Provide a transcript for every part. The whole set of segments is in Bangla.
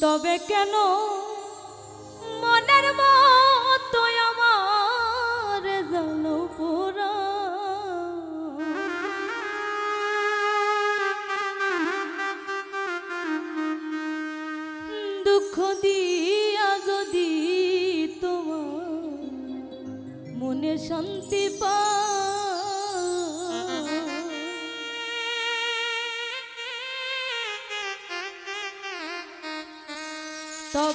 তবে কেন? মনের মতো আমার জানো পোরা। দুঃখ দিয়া যদি তোমার মনে শান্তি পা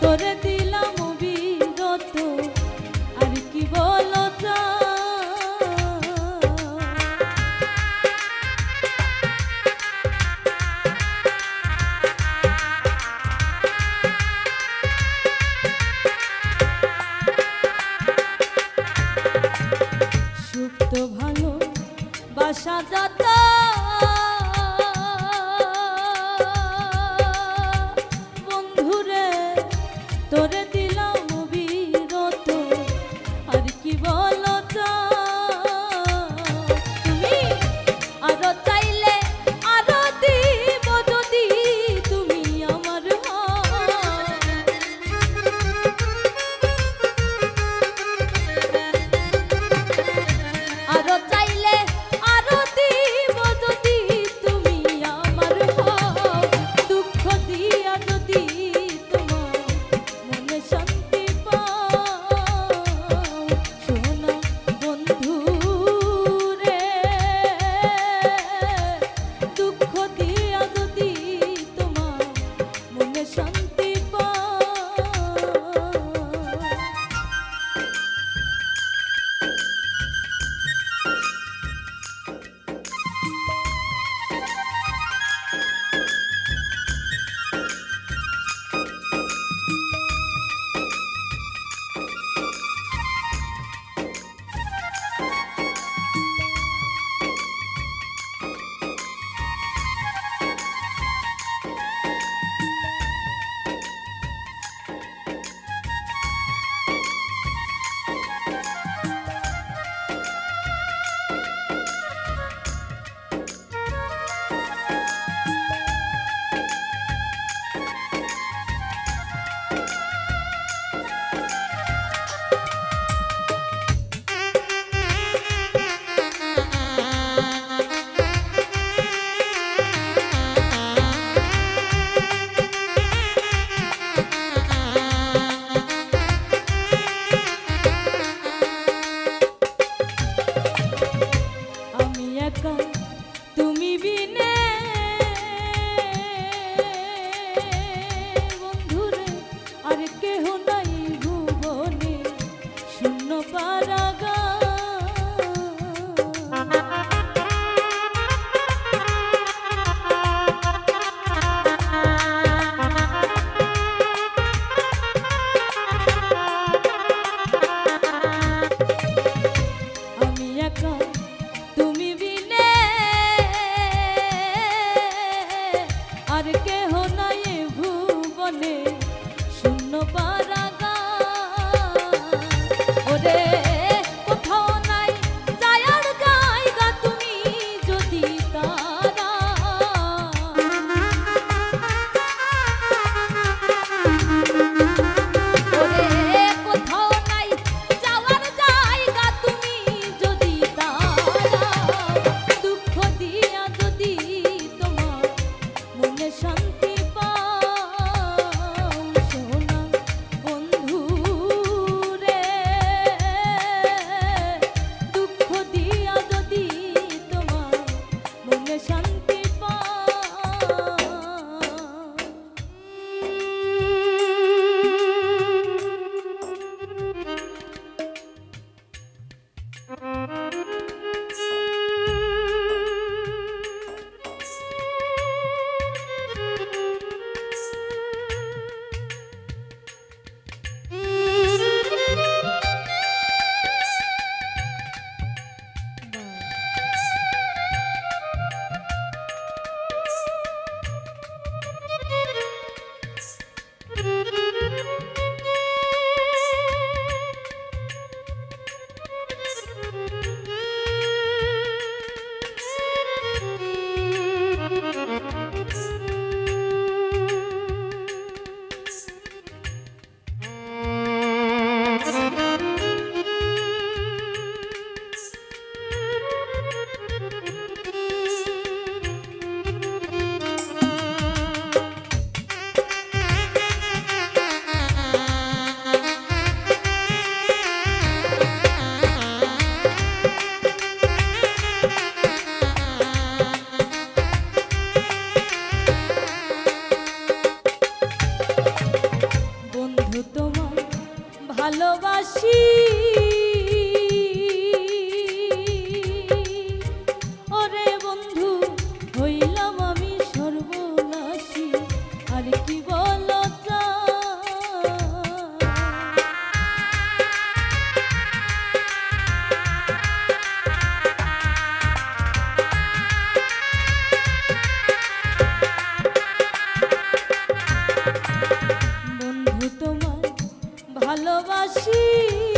তোরে দিলাম বিগত আর কি বলো তা? সুপ্ত ভালো বাসা আর কেহ নাই ভুবনে। শূন্য পার আসি